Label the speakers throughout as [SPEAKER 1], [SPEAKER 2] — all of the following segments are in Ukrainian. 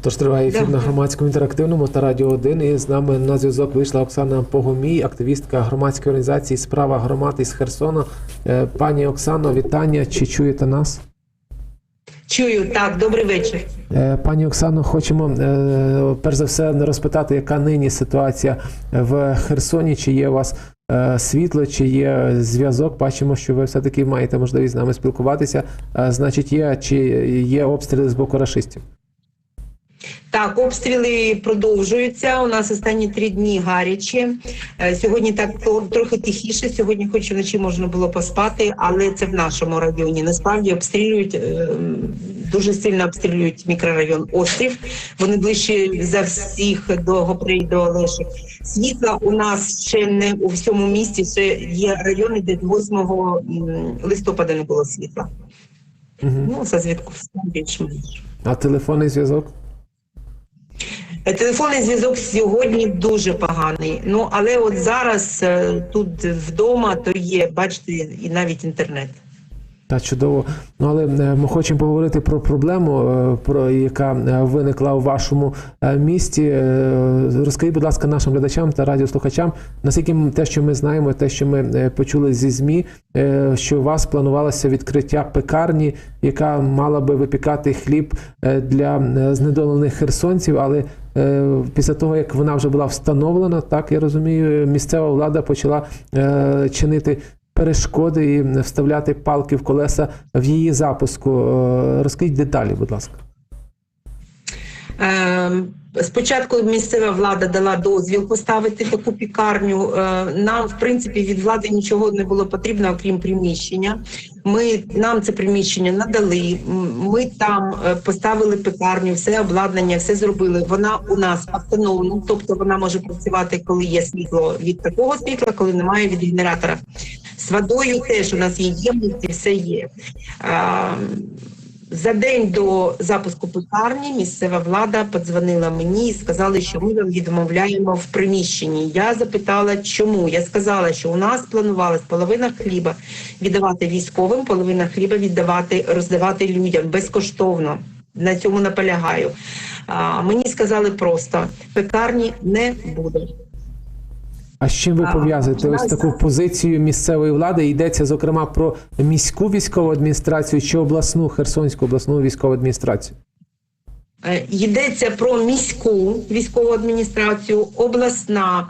[SPEAKER 1] Тож триває ефір на громадському інтерактивному та радіо 1. І з нами на зв'язок вийшла Оксана Погомій, активістка громадської організації Справа громад із Херсона. Е, Пані Оксано, вітання. Чи чуєте нас?
[SPEAKER 2] Чую, так, добрий вечір.
[SPEAKER 1] Е, Пані Оксано, хочемо е, перш за все розпитати, яка нині ситуація в Херсоні? Чи є у вас світло, чи є зв'язок? Бачимо, що ви все-таки маєте можливість з нами спілкуватися. Значить, є чи є обстріли з боку рашистів?
[SPEAKER 2] Так, обстріли продовжуються. У нас останні три дні гарячі. Е, Сьогодні так трохи тихіше. Сьогодні, хоч вночі можна було поспати, але це в нашому районі. Насправді обстрілюють е, дуже сильно обстрілюють мікрорайон Острів. Вони ближче за всіх до Гопрей, до Олешок. Світла у нас ще не у всьому місті. Ще є райони, де 8 листопада не було світла.
[SPEAKER 1] Угу.
[SPEAKER 2] Ну, за звідку більш-менш.
[SPEAKER 1] А телефонний зв'язок?
[SPEAKER 2] Телефонний зв'язок сьогодні дуже поганий. Ну але от зараз е, тут вдома то є, бачите, і навіть інтернет.
[SPEAKER 1] Та чудово. Ну але е, ми хочемо поговорити про проблему, е, про яка виникла у вашому місті. Розкажіть, будь ласка, нашим глядачам та радіослухачам, наскільки те, що ми знаємо, те, що ми почули зі змі, що у вас планувалося відкриття пекарні, яка мала би випікати хліб для знедолених херсонців, але після того, як вона вже була встановлена, так я розумію, місцева влада почала е, чинити перешкоди і вставляти палки в колеса в її запуску. Е, Розкажіть деталі, будь ласка.
[SPEAKER 2] Е, Спочатку місцева влада дала дозвіл поставити таку пікарню. Е, Нам, в принципі, від влади нічого не було потрібно, окрім приміщення. Ми нам це приміщення надали. Ми там е, поставили пекарню, все обладнання, все зробили. Вона у нас автономна, тобто вона може працювати, коли є світло від такого світла, коли немає від генератора. З водою теж у нас є ємності, все є. За день до запуску пекарні місцева влада подзвонила мені і сказали, що ми вам відмовляємо в приміщенні. Я запитала, чому. Я сказала, що у нас планувалась половина хліба віддавати військовим, половина хліба віддавати роздавати людям безкоштовно. На цьому наполягаю. А, мені сказали просто: пекарні не буде.
[SPEAKER 1] А з чим ви пов'язуєте ось таку позицію місцевої влади? Йдеться зокрема про міську військову адміністрацію чи обласну Херсонську обласну військову адміністрацію?
[SPEAKER 2] Е, Йдеться про міську військову адміністрацію, обласна.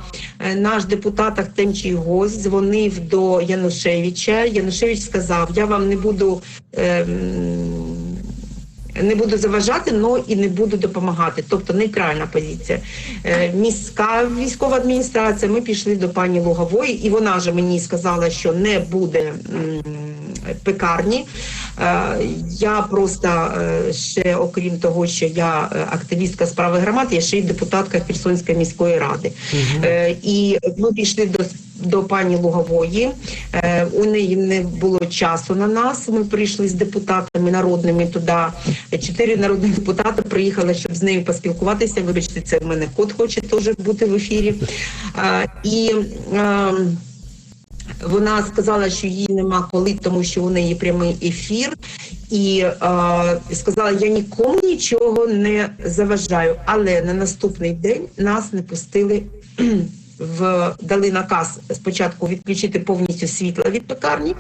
[SPEAKER 2] Е, Наш депутат Ахтемчий Гость дзвонив до Янушевича. Янушевич сказав: я вам не буду. ем, Не буду заважати, але і не буду допомагати. Тобто нейтральна позиція. Е, Міська військова адміністрація. Ми пішли до пані Лугової, і вона ж мені сказала, що не буде пекарні. Е, Я просто е, ще, окрім того, що я активістка справи громад, я ще й депутатка Херсонської міської ради. Е, І ми пішли до, до пані Лугової. Е, У неї не було часу на нас. Ми прийшли з депутатами народними туди. Чотири народних депутати приїхали, щоб з нею поспілкуватися. Вибачте, це в мене кот хоче теж бути в ефірі. Е, І ем, вона сказала, що їй нема коли, тому що у неї прямий ефір, і е, сказала: я нікому нічого не заважаю. Але на наступний день нас не пустили. В дали наказ спочатку відключити повністю світло від пекарні,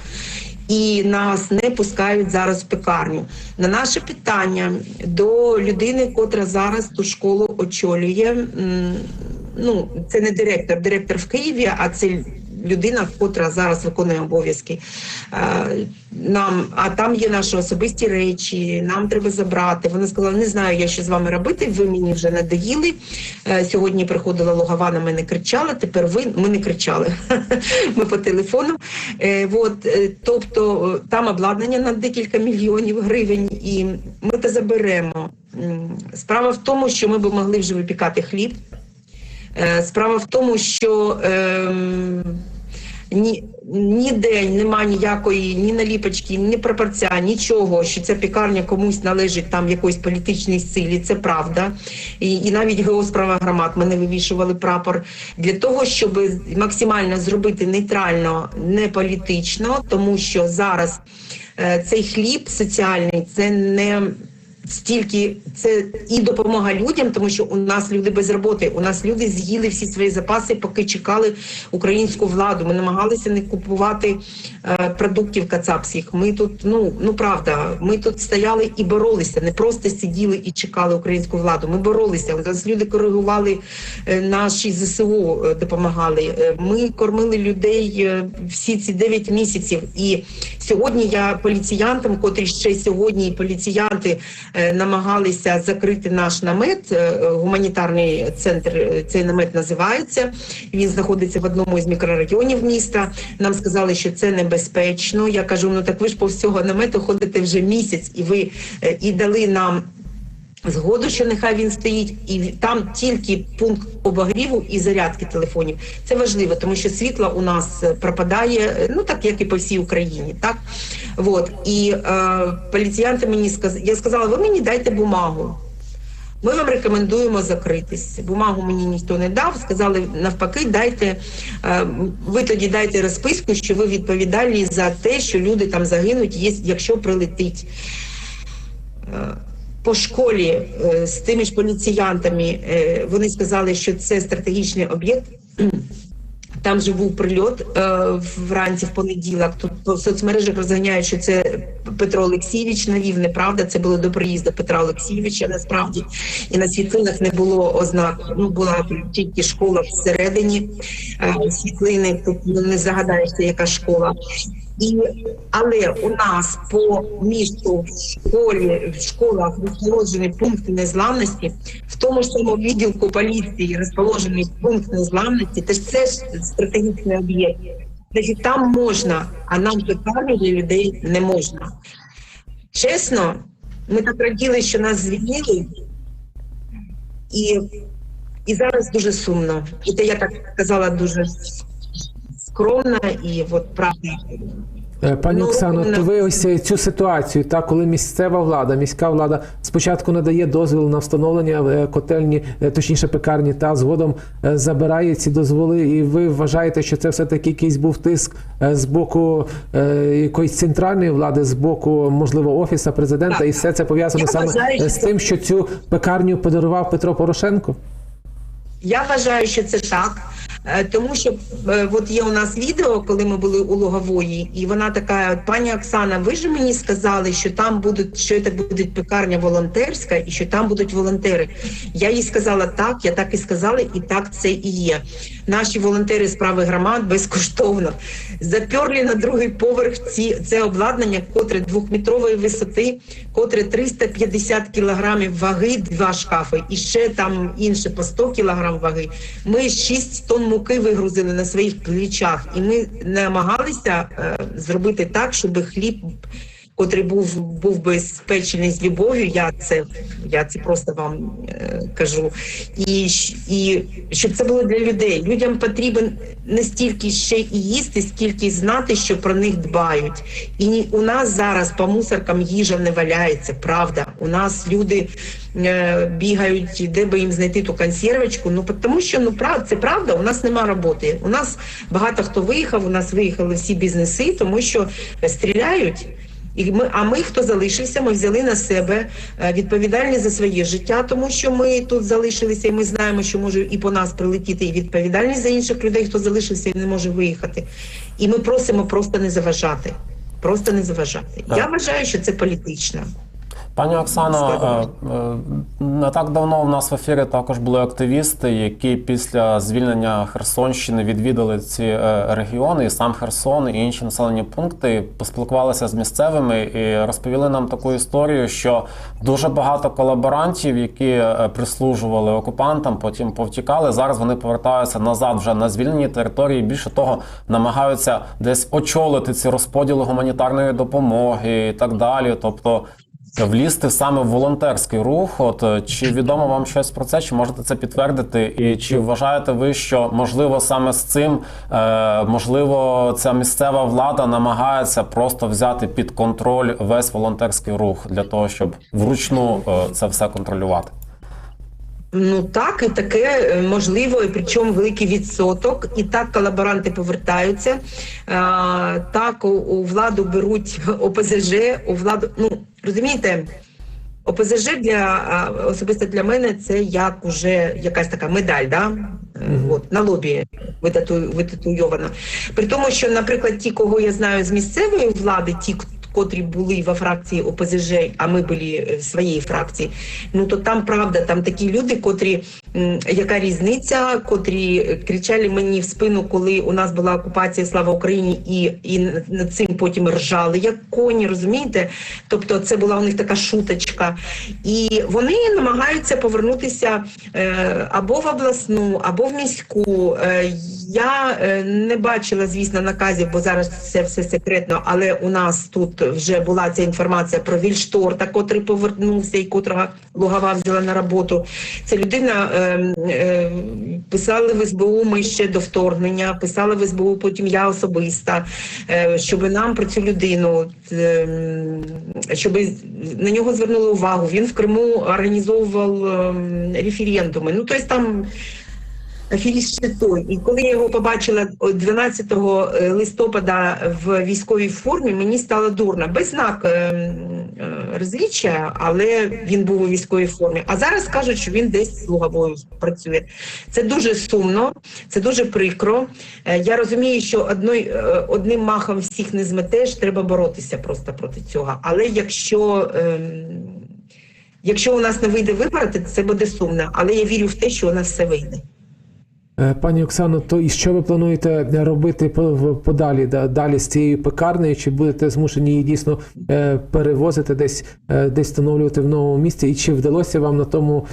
[SPEAKER 2] і нас не пускають зараз в пекарню. На наше питання до людини, котра зараз ту школу очолює. Ну, це не директор, директор в Києві, а це людина, котра зараз виконує обов'язки. Е, Нам, а там є наші особисті речі, нам треба забрати. Вона сказала: не знаю, я що з вами робити. Ви мені вже надоїли. Е, Сьогодні приходила логова на мене кричала. Тепер ви ми не кричали. Ми по телефону. Е, От, е, тобто е, там обладнання на декілька мільйонів гривень, і ми це заберемо. Справа в тому, що ми б могли вже випікати хліб. Е, Справа в тому, що ем, ні, ніде нема ніякої ні наліпочки, ні прапорця, нічого, що ця пікарня комусь належить там якоїсь політичній силі. Це правда. І, і навіть ГО громад ми не вивішували прапор для того, щоб максимально зробити нейтрально, не політично, тому що зараз е, цей хліб соціальний це не стільки це і допомога людям, тому що у нас люди без роботи. У нас люди з'їли всі свої запаси, поки чекали українську владу. Ми намагалися не купувати е, продуктів кацапських. Ми тут, ну ну правда, ми тут стояли і боролися, не просто сиділи і чекали українську владу. Ми боролися. У нас люди коригували е, наші ЗСУ, е, допомагали. Е, Ми кормили людей е, всі ці 9 місяців. І сьогодні я поліціянтам, котрі ще сьогодні поліціянти е, намагалися закрити наш намет. е, Гуманітарний центр е, цей намет називається. Він знаходиться в одному із мікрорайонів міста. Нам сказали, що це небезпечно. Я кажу: ну так ви ж по всього намету ходите вже місяць, і ви і дали нам. Згоду, що нехай він стоїть, і там тільки пункт обогріву і зарядки телефонів. Це важливо, тому що світло у нас е, пропадає, е, ну так як і по всій Україні. Так от і е, поліціянти мені сказали, я сказала, ви мені дайте бумагу. Ми вам рекомендуємо закритись. Бумагу мені ніхто не дав. Сказали навпаки, дайте е, ви тоді дайте розписку, що ви відповідальні за те, що люди там загинуть, якщо прилетить. По школі е, з тими ж поліціянтами е, вони сказали, що це стратегічний об'єкт. Там же був прильот е, вранці в понеділок. Тут в соцмережах розганяють, що це Петро Олексійович навів. Неправда, це було до приїзду Петра Олексійовича. Насправді і на світлинах не було ознак. Ну була тільки школа всередині світлини. Тут ну, не загадаєшся, яка школа. І але у нас по місту в школі в школах розположені пункти незламності, в тому ж самому відділку поліції розположений пункт незламності. Теж це ж стратегічний об'єкт. Значить, там можна, а нам питання для людей не можна. Чесно, ми так раділи, що нас звільнили, і, і зараз дуже сумно. І те я так казала дуже скромно і от правда.
[SPEAKER 1] Е, Пані
[SPEAKER 2] Ну,
[SPEAKER 1] Оксано,
[SPEAKER 2] на-
[SPEAKER 1] то ви ось цю ситуацію, так, коли місцева влада, міська влада спочатку надає дозвіл на встановлення е, котельні, е, точніше пекарні, та згодом забирає ці дозволи, і ви вважаєте, що це все таки якийсь був тиск з боку якоїсь центральної влади, з боку, можливо, офіса президента,
[SPEAKER 2] Так.
[SPEAKER 1] і все це пов'язано саме
[SPEAKER 2] вважаю,
[SPEAKER 1] з тим, що цю пекарню подарував Петро Порошенко?
[SPEAKER 2] Я вважаю, що це так. Е, Тому що е, от є у нас відео, коли ми були у Лугової, і вона така: пані Оксана, ви ж мені сказали, що там будуть, що це буде пекарня волонтерська, і що там будуть волонтери. Я їй сказала так, я так і сказала, і так це і є. Наші волонтери справи громад безкоштовно заперли на другий поверх ці це обладнання, котре двохметрової висоти, котре 350 кілограмів ваги, два шкафи, і ще там інше по 100 кілограм ваги. Ми 6 тонн муки вигрузили на своїх плечах, і ми намагалися е, зробити так, щоб хліб. Котрий був був би спечений з любов'ю, я це я це просто вам е, кажу. І, і щоб це було для людей. Людям потрібен не стільки ще і їсти, скільки знати, що про них дбають. І у нас зараз по мусоркам їжа не валяється. Правда, у нас люди е, бігають, де би їм знайти ту консервочку. Ну тому що ну прав, це правда. У нас нема роботи. У нас багато хто виїхав. У нас виїхали всі бізнеси, тому що стріляють. І ми, а ми, хто залишився, ми взяли на себе е, відповідальність за своє життя, тому що ми тут залишилися, і ми знаємо, що може і по нас прилетіти, і відповідальність за інших людей, хто залишився і не може виїхати. І ми просимо просто не заважати. Просто не заважати. Я вважаю, що це політично.
[SPEAKER 3] Пані Оксано, е, е, не так давно в нас в ефірі також були активісти, які після звільнення Херсонщини відвідали ці е, регіони, і сам Херсон, і інші населені пункти, поспілкувалися з місцевими і розповіли нам таку історію, що дуже багато колаборантів, які прислужували окупантам, потім повтікали. Зараз вони повертаються назад вже на звільнені території. Більше того, намагаються десь очолити ці розподіли гуманітарної допомоги і так далі. Тобто влізти саме в волонтерський рух. От е, чи відомо вам щось про це? Чи можете це підтвердити? І чи вважаєте ви, що можливо саме з цим е, можливо ця місцева влада намагається просто взяти під контроль весь волонтерський рух для того, щоб вручну е, це все контролювати?
[SPEAKER 2] Ну так, і таке е, можливо, і причому великий відсоток. І так колаборанти повертаються. А, так у, у владу беруть ОПЗЖ, у владу. Ну розумієте, ОПЗЖ для особисто для мене це як уже якась така медаль, да? Е. От, на лобі витату, витатуйована. При тому, що, наприклад, ті, кого я знаю з місцевої влади, ті, котрі були во фракції ОПЗЖ, а ми були е, в своїй фракції, ну то там правда, там такі люди, котрі яка різниця, котрі кричали мені в спину, коли у нас була окупація Слава Україні, і, і над цим потім ржали, як коні, розумієте? Тобто, це була у них така шуточка. І вони намагаються повернутися е, або в обласну, або в міську. Е, я не бачила, звісно, наказів, бо зараз це все секретно. Але у нас тут вже була ця інформація про Вільшторта, котрий повернувся і котрого Лугава взяла на роботу. Ця людина е, е, писали в СБУ. Ми ще до вторгнення, писали в СБУ, потім я особисто, е, щоб нам про цю людину, е, щоб на нього звернули увагу. Він в Криму організовував е, референдуми. Ну тобто там. Аферіст. І коли я його побачила 12 листопада в військовій формі, мені стало дурно. Без знак е, е, розліччя, але він був у військовій формі. А зараз кажуть, що він десь з Луговою працює. Це дуже сумно, це дуже прикро. Е, Я розумію, що одной, е, одним махом всіх не зметеш, треба боротися просто проти цього. Але якщо. ем, Якщо у нас не вийде вибрати, це буде сумно, але я вірю в те, що у нас все вийде.
[SPEAKER 1] Е, Пані Оксано, то і що ви плануєте робити подалі далі з цією пекарнею? Чи будете змушені її дійсно е, перевозити десь, е, десь встановлювати в новому місці? І чи вдалося вам на тому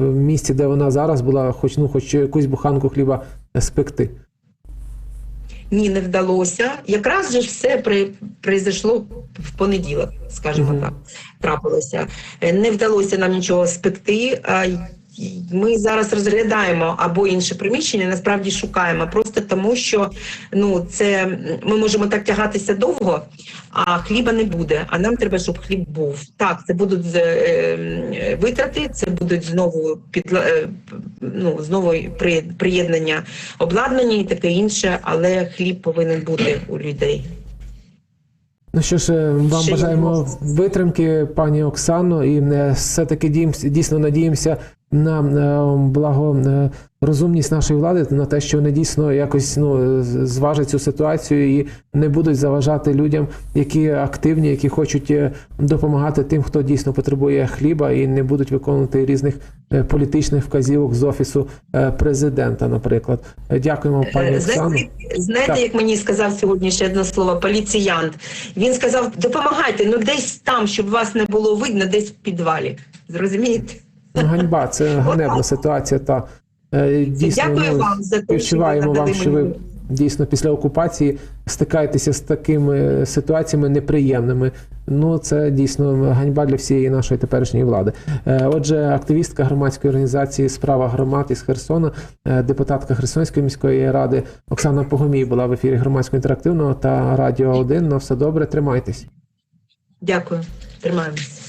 [SPEAKER 1] місці, де вона зараз була, хоч ну хоч якусь буханку хліба спекти?
[SPEAKER 2] Ні, не вдалося. Якраз же все при, произошло в понеділок, скажімо
[SPEAKER 1] Мгм.
[SPEAKER 2] так, трапилося. Не вдалося нам нічого спекти. а Ми зараз розглядаємо або інше приміщення, насправді шукаємо, просто тому що ну це ми можемо так тягатися довго, а хліба не буде. А нам треба, щоб хліб був. Так, це будуть е, е, витрати, це будуть знову підла, е, ну, знову при, приєднання обладнання і таке інше, але хліб повинен бути у людей.
[SPEAKER 1] Ну що ж, е, вам
[SPEAKER 2] Ще
[SPEAKER 1] бажаємо витримки, пані Оксано, і е, все-таки дійсно надіємося на е, благо е, нашої влади, на те, що вони дійсно якось ну зважать цю ситуацію і не будуть заважати людям, які активні, які хочуть е, допомагати тим, хто дійсно потребує хліба, і не будуть виконувати різних політичних вказівок з офісу президента, наприклад. Дякуємо, пані.
[SPEAKER 2] Знаєте, знаєте,
[SPEAKER 1] Так.
[SPEAKER 2] як мені сказав сьогодні ще одне слово поліціянт. Він сказав: допомагайте, ну десь там, щоб вас не було видно, десь в підвалі. Зрозумієте?
[SPEAKER 1] Ганьба, це ганебна ситуація. Та е, дійсно
[SPEAKER 2] Дякую вам за
[SPEAKER 1] співчуваємо вам, що ви дійсно після окупації стикаєтеся з такими ситуаціями неприємними. Ну це дійсно ганьба для всієї нашої теперішньої влади. Е, Отже, активістка громадської організації Справа громад із Херсона, е, депутатка Херсонської міської ради Оксана Погомій була в ефірі громадського інтерактивного та радіо 1. На все добре, тримайтесь.
[SPEAKER 2] Дякую, тримаємось.